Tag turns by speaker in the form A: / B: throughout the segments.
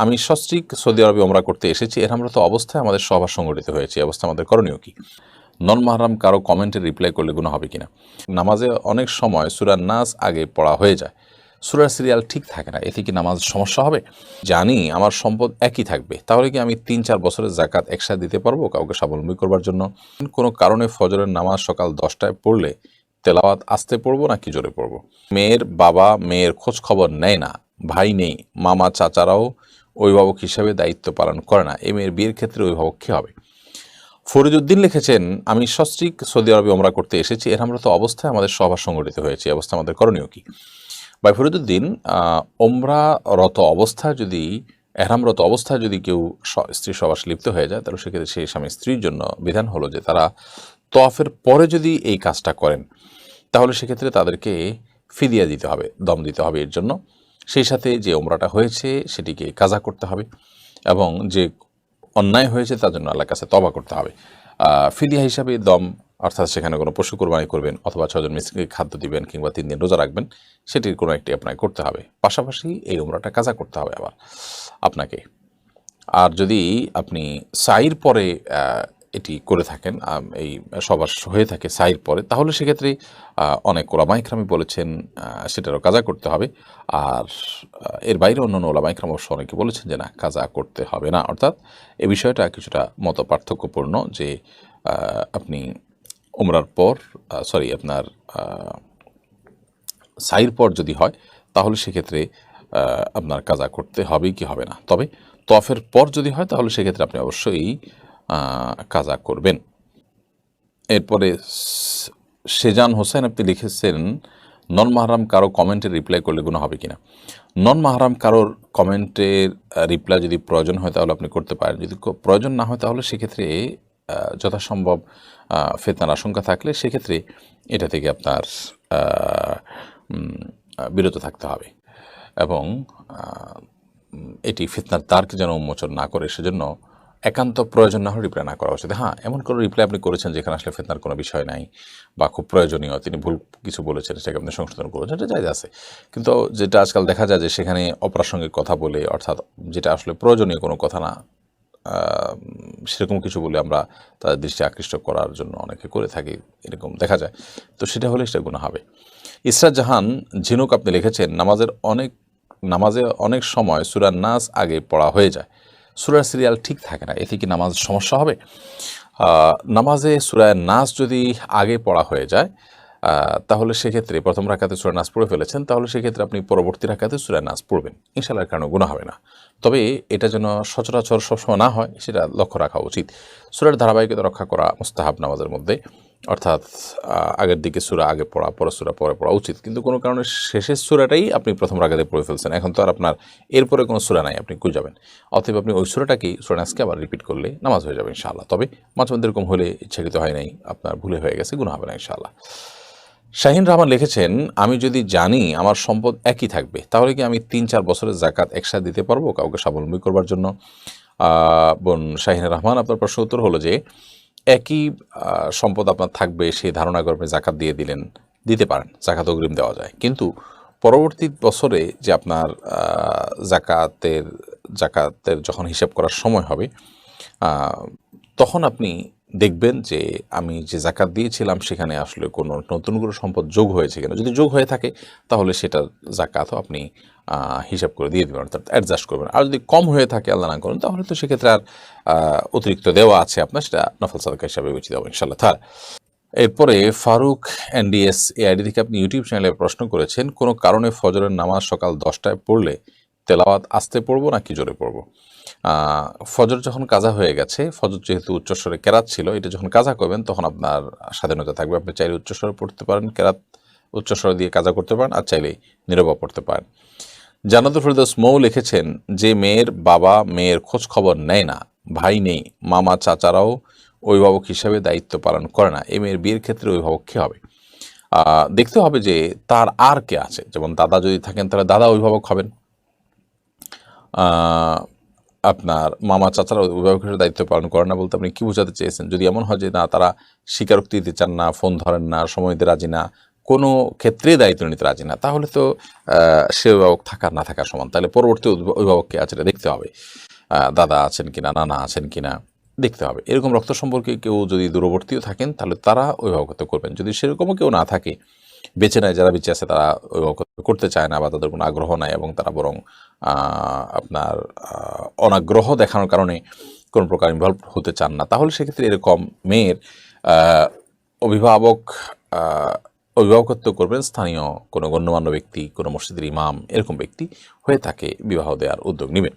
A: আমি সস্ত্রীক সৌদি আরবে ওমরা করতে এসেছি। এরহামরত অবস্থায় আমাদের সভা সংগঠিত হয়েছে। অবস্থা আমাদের করণীয় কি? নন মাহরাম কারও কমেন্টে রিপ্লাই করলে গুণ হবে কিনা? নামাজে অনেক সময় সুরার নাস আগে পড়া হয়ে যায়। সুরার সিরিয়াল ঠিক থাকে না। এতে কি নামাজ সমস্যা হবে? জানি, আমার সম্পদ একই থাকবে। তাহলে কি আমি তিন চার বছরের জাকাত একসাথে দিতে পারব কাউকে স্বাবলম্বী করবার জন্য? কোনো কারণে ফজরের নামাজ সকাল দশটায় পড়লে তেলাওয়াত আসতে পড়ব নাকি জোরে পড়ব? মেয়ের বাবা মেয়ের খোঁজ খবর নেয় না। ভাই নেই। মামা, চাচারাও অভিভাবক হিসাবে দায়িত্ব পালন করে না। এই মেয়ের বিয়ের ক্ষেত্রে অভিভাবক কী হবে? ফরিদুদ্দিন লিখেছেন, আমি সস্ত্রীক সৌদি আরবে ওমরা করতে এসেছি। এরহামরত অবস্থায় আমাদের সভা সংগঠিত হয়েছে। অবস্থা আমাদের করণীয় কি? ভাই ফরিদুদ্দিন ওমরারত অবস্থায় যদি, এহরামরত অবস্থায় যদি কেউ স্ত্রী সবাস লিপ্ত হয়ে যায়, তাহলে সেক্ষেত্রে সেই স্বামী স্ত্রীর জন্য বিধান হলো যে তারা তফের পরে যদি এই কাজটা করেন, তাহলে সেক্ষেত্রে তাদেরকে ফিদিয়া দিতে হবে, দম দিতে হবে এর জন্য। সেই সাথে যে ওমরাটা হয়েছে সেটিকে কাজা করতে হবে এবং যে অন্যায় হয়েছে তার জন্য আল্লাহর কাছে তবা করতে হবে। ফিদিয়া হিসাবে দম, অর্থাৎ সেখানে কোনো পশু কোরবানি করবেন অথবা ছজন মিস্ত্রিকে খাদ্য দিবেন কিংবা তিন দিন রোজা রাখবেন, সেটির কোনো একটি আপনাকে করতে হবে। পাশাপাশি এই উমরাটা কাজা করতে হবে আবার আপনাকে। আর যদি আপনি সাইর পরে এটি করে থাকেন এই সবার হয়ে থাকে সাইর পরে। তাহলে সেক্ষেত্রে অনেক ওলামাইক্রামে বলেছেন সেটারও কাজা করতে হবে। আর এর বাইরে অন্যান্য ওলামাইক্রাম অবশ্য অনেকে বলেছেন যে না, কাজা করতে হবে না। অর্থাৎ এ বিষয়টা কিছুটা মত পার্থক্যপূর্ণ যে আপনি উমরার পর সরি, আপনার সাইর পর যদি হয়, তাহলে সেক্ষেত্রে আপনার কাজা করতে হবে কি হবে না? তবে তফের পর যদি হয়, তাহলে সেক্ষেত্রে আপনি অবশ্যই কাজা করবেন। এরপরে সেজান হোসেন আপনি লিখেছেন, নন মাহরাম কারও কমেন্টে রিপ্লাই করলে গুণ হবে কিনা? নন মাহারাম কারোর কমেন্টের রিপ্লাই যদি প্রয়োজন হয় তাহলে আপনি করতে পারেন। যদি প্রয়োজন না হয় তাহলে সেক্ষেত্রে যথাসম্ভব ফেতনার আশঙ্কা থাকলে সেক্ষেত্রে এটা থেকে আপনার বিরত থাকতে হবে। এবং এটি ফিতনার তারকে যেন উন্মোচন না করে সেজন্য একান্ত প্রয়োজন না হলে রিপ্লাই না করা উচিত। হ্যাঁ এমন কোনো রিপ্লাই আপনি করেছেন যেখানে আসলে ফেতনার কোনো বিষয় নাই বা খুব প্রয়োজনীয়। তিনি ভুল কিছু বলেছেন, সেটাকে আপনি সংশোধন করেছেন এটা যাই আছে। কিন্তু যেটা আজকাল দেখা যায় যে সেখানে অপ্রাসঙ্গিক কথা বলে, অর্থাৎ যেটা আসলে প্রয়োজনীয় কোনো কথা না সেরকম কিছু বলে আমরা তাদের দৃষ্টি আকৃষ্ট করার জন্য অনেকে করে থাকি, এরকম দেখা যায়। তো সেটা হলে সেটা গুণা হবে। ইসরাত জাহান ঝিনুক আপনি লিখেছেন, নামাজের অনেক নামাজে অনেক সময় সুরার নাস আগে পড়া হয়ে যায়। সুরার সিরিয়াল ঠিক থাকে না। এতে কি নামাজ সমস্যা হবে? নামাজে সুরায় নাস যদি আগে পড়া হয়ে যায় তাহলে সেক্ষেত্রে প্রথম রাখাতে সুরা নাস পড়ে ফেলেছেন, তাহলে সেক্ষেত্রে আপনি পরবর্তী রাখাতে সুরা নাস পড়বেন। ইনশাল্লাহর কারণে গুণা হবে না। তবে এটা যেন সচরাচর সবসময় না হয়, সেটা লক্ষ্য রাখা উচিত। সুরার ধারাবাহিকতা রক্ষা করা মুস্তাহাব নামাজের মধ্যে। অর্থাৎ আগের দিকে সুরা আগে পড়া, পরের সুরা পরে পড়া উচিত। কিন্তু কোনো কারণে শেষের সুরাটাই আপনি প্রথম রাগাতে পড়ে ফেলছেন। এখন তো আর আপনার এরপরে কোনো সুরা নাই, আপনি কুল যাবেন অতএব আপনি ওই সুরাটাকেই সুরানাসকে আবার রিপিট করলে নামাজ হয়ে যাবে ইনশাআল্লাহ। তবে মাঝে মধ্যে এরকম হলে ইচ্ছাকৃত হয় নাই, আপনার ভুলে হয়ে গেছে গুণ হবে না ইনশাআল্লাহ। শাহিন রহমান লিখেছেন, আমি যদি জানি আমার সম্পদ একই থাকবে, তাহলে কি আমি তিন চার বছরের জাকাত একসাথে দিতে পারব কাউকে স্বাবলম্বী করবার জন্য? বোন শাহিন রহমান আপনার প্রশ্ন উত্তর হলো যে একই সম্পদ আপনার থাকবে, সেই ধারণা করে জাকাত দিয়ে দিলেন, দিতে পারেন, জাকাত অগ্রিম দেওয়া যায়। কিন্তু পরবর্তী বছরে যে আপনার জাকাতের জাকাতের যখন হিসাব করার সময় হবে তখন আপনি দেখবেন যে আমি যে জাকাত দিয়েছিলাম, সেখানে আসলে কোনো নতুন কোনো সম্পদ যোগ হয়েছে কিনা। যদি যোগ হয়ে থাকে, তাহলে সেটার জাকাতও আপনি হিসাব করে দিয়ে দেবেন, অর্থাৎ অ্যাডজাস্ট করবেন। আর যদি কম হয়ে থাকে, আল্লাহ না করেন, তাহলে তো সেক্ষেত্রে আর অতিরিক্ত দেওয়া আছে আপনার, সেটা নফল সাদকা হিসাবে বেছে দেবো ইনশাল্লাহ তার এরপরে ফারুক এনডিএস এই আইডি থেকে আপনি ইউটিউব চ্যানেলে প্রশ্ন করেছেন, কোনো কারণে ফজরের নামাজ সকাল দশটায় পড়লে তেলাওয়াত আসতে পড়ব নাকি জোরে পড়ব? ফজর যখন কাজা হয়ে গেছে, ফজর যেহেতু উচ্চস্বরে কেরাত ছিল, এটা যখন কাজা করবেন, তখন আপনার স্বাধীনতা থাকবে। আপনি চাইলে উচ্চস্বরে পড়তে পারেন, কেরাত উচ্চস্বর দিয়ে কাজা করতে পারেন, আর চাইলে নীরবা পড়তে পারেন। জানাতুল ফেরদৌস মৌ লিখেছেন, যে মেয়ের বাবা মেয়ের খোঁজ খবর নেয় না, ভাই নেই, মামা চাচারাও অভিভাবক হিসাবে দায়িত্ব পালন করে না এই মেয়ের বিয়ের ক্ষেত্রে অভিভাবক কী হবে? দেখতে হবে যে তার আর কে আছে। যেমন দাদা যদি থাকেন, তাহলে দাদা অভিভাবক হবেন। আপনার মামা চাচারা অভিভাবকের দায়িত্ব পালন করে না বলতে আপনি কি বোঝাতে চেয়েছেন? যদি এমন হয় যে না, তারা স্বীকারোক্তি দিতে চান না, ফোন ধরেন না, সময় দিতে রাজি না, কোনো ক্ষেত্রে দায়িত্ব নিতে রাজি না, তাহলে তো সে অভিভাবক থাকার না থাকার সমান। তাহলে পরবর্তী অভিভাবক- অভিভাবককে আছে এটা দেখতে হবে। দাদা আছেন কিনা, নানা আছেন কিনা, দেখতে হবে। এরকম রক্ত সম্পর্কে কেউ যদি দূরবর্তীও থাকেন, তাহলে তারা অভিভাবকত্ব করবেন। যদি সেরকমও কেউ না থাকে বেঁচে নেয় যারা বেঁচে আছে তারা করতে চায় না বা তাদের কোনো আগ্রহ নাই এবং তারা বরং আপনার অনাগ্রহ দেখানোর কারণে কোনো প্রকার ইনভলভ হতে চান না। তাহলে সেক্ষেত্রে এরকম মেয়ের অভিভাবক অভিভাবকত্ব করবেন স্থানীয় কোনো গণ্যমান্য ব্যক্তি, কোনো মসজিদের ইমাম, এরকম ব্যক্তি হয়ে তাকে বিবাহ দেওয়ার উদ্যোগ নেবেন।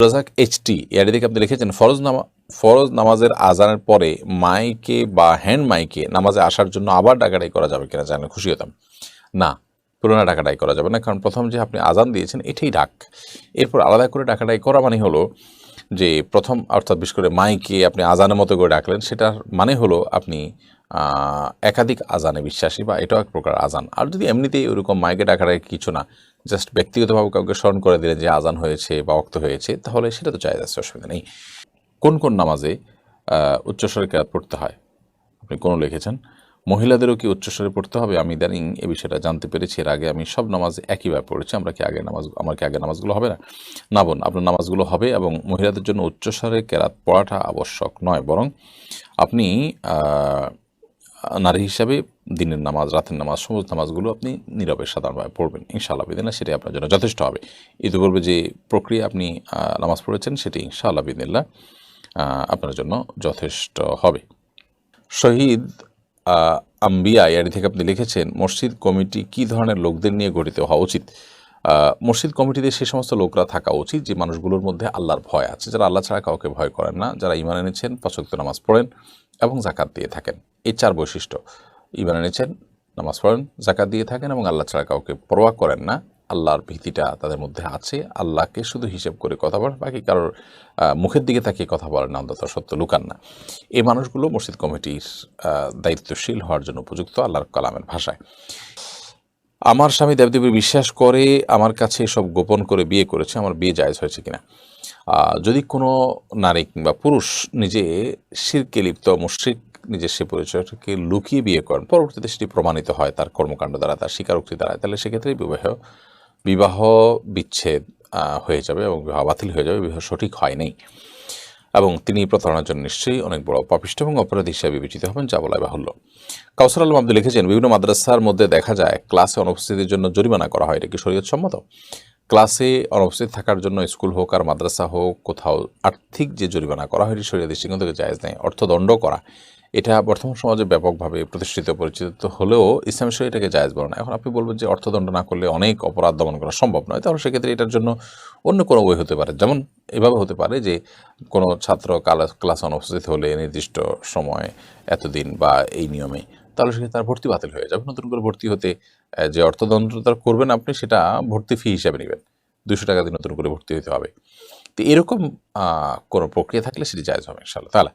A: রাজাক এইচটি এর দিকে আপনি লিখেছেন, ফরজ নামা ফরজ নামাজের আজানের পরে মাইকে বা হ্যান্ড মাইকে নামাজে আসার জন্য আবার ডাকাডাই করা যাবে কিনা জানলে খুশি হতাম। না, পুরোনো ডাকাডাই করা যাবে না, কারণ প্রথম যে আপনি আজান দিয়েছেন এটাই ডাক। এরপর আলাদা করে ডাকাডাই করা মানে হলো যে প্রথম অর্থাৎ বিশেষ করে মাইকে আপনি আজানের মতো করে ডাকলেন, সেটার মানে হলো আপনি একাধিক আজানে বিশ্বাসী বা এটাও এক প্রকার আজান। আর যদি এমনিতেই ওরকম মাইকে ডাকাডাই কিছু না জাস্ট ব্যক্তিগতভাবে কাউকে স্মরণ করে দিলেন যে আজান হয়েছে বা অক্ত হয়েছে, তাহলে সেটা তো চাই যাচ্ছে, অসুবিধা নেই। কোন কোন নামাজে উচ্চস্বরে কেরাত পড়তে হয়? আপনি কোনো লিখেছেন? মহিলাদেরও কি উচ্চস্বরে পড়তে হবে? আমি ইদানিং এ বিষয়টা জানতে পেরেছি। এর আগে আমি সব নামাজে একইভাবে পড়েছি। আমরা কি আগে নামাজ, আমার কি আগে নামাজগুলো হবে না? না বোন, আপনার নামাজগুলো হবে এবং মহিলাদের জন্য উচ্চস্বরে কেরাত পড়াটা আবশ্যক নয়। বরং আপনি নারী হিসাবে দিনের নামাজ, রাতের নামাজ, সমস্ত নামাজগুলো আপনি নীরবে সাধারণভাবে পড়বেন। ইনশাআল্লাহ বিদিনা সেটাই আপনার জন্য যথেষ্ট হবে। ইতিপূর্বে যে প্রক্রিয়া আপনি নামাজ পড়েছেন, সেটি ইনশাআল্লাহ বিদিল্লা আপনার জন্য যথেষ্ট হবে। শহীদ আম্বিয়া ইয়ারি থেকে আপনি লিখেছেন, মসজিদ কমিটি কি ধরনের লোকদের নিয়ে গঠিত হওয়া উচিত? মসজিদ কমিটিতে সে সমস্ত লোকরা থাকা উচিত, যে মানুষগুলোর মধ্যে আল্লাহর ভয় আছে, যারা আল্লাহ ছাড়া কাউকে ভয় করেন না, যারা ইমান এনেছেন পছন্দ নামাজ পড়েন এবং জাকাত দিয়ে থাকেন। এই চার বৈশিষ্ট্য। ইমান এনেছেন, নামাজ পড়েন জাকাত দিয়ে থাকেন এবং আল্লাহ ছাড়া কাউকে পরোয়া করেন না আল্লাহর ভীতিটা তাদের মধ্যে আছে, আল্লাহকে শুধু হিসেব করে কথা বলেন বাকি কারোর মুখের দিকে তাকিয়ে কথা বলেন না, অন্তত সত্য লুকান না। এই মানুষগুলো মসজিদ কমিটির দায়িত্বশীল হওয়ার জন্য উপযুক্ত আল্লাহর কালামের ভাষায়। আমার স্বামী দেবদেবী বিশ্বাস করে আমার কাছে সব গোপন করে বিয়ে করেছে, আমার বিয়ে জায়জ হয়েছে কিনা। যদি কোনো নারী কিংবা পুরুষ নিজে শিরকে লিপ্ত, মুশ্রিক নিজের সে পরিচয়টাকে লুকিয়ে বিয়ে করেন, পরবর্তীতে সেটি প্রমাণিত হয়, তার কর্মকাণ্ড দ্বারা, তার স্বীকারোক্তি দ্বারা, তাহলে সেক্ষেত্রে বিবাহ বিবাহ বিচ্ছেদ হয়ে যাবে এবং বিবাহ বাতিল হয়ে যাবে, বিবাহ সঠিক হয় নাই এবং তিনি প্রতারণার জন্য নিশ্চয়ই অনেক বড় পাপিষ্ঠ এবং অপরাধী হিসেবে বিবেচিত হবেন, যা বলা বাহুল্য। কাউসার আলম আব্দুল লিখেছেন, বিভিন্ন মাদ্রাসার মধ্যে দেখা যায়, ক্লাসে অনুপস্থিতির জন্য জরিমানা করা হয়, এটা কি শরীয়ত সম্মত ক্লাসে অনুপস্থিত থাকার জন্য স্কুল হোক আর মাদ্রাসা হোক, কোথাও আর্থিক যে জরিমানা করা হয়, এটি শরীয় দৃষ্টিকোণ থেকে জায়েজ নেই, অর্থদণ্ড করা। এটা বর্তমান সমাজে ব্যাপকভাবে প্রতিষ্ঠিত, পরিচিত হলেও ইসলাম শরীর এটাকে জায়জ বলে না। এখন আপনি বলবেন যে অর্থদণ্ড না করলে অনেক অপরাধ দমন করা সম্ভব নয়, তাহলে সেক্ষেত্রে এটার জন্য অন্য কোনো ওয়ে হতে পারে। যেমন এভাবে হতে পারে যে কোনো ছাত্র ক্লাস অনুপস্থিত হলে নির্দিষ্ট সময় এতদিন বা এই নিয়মে তাহলে সেক্ষেত্রে তার ভর্তি বাতিল হয়ে যাবে। নতুন করে ভর্তি হতে যে অর্থদণ্ড তার করবেন আপনি সেটা ভর্তি ফি হিসাবে নেবেন। দুশো টাকা দিয়ে নতুন করে ভর্তি হতে হবে। তো এরকম কোনো প্রক্রিয়া থাকলে সেটি জায়জ হবে ইনশাআল্লাহ। তাহলে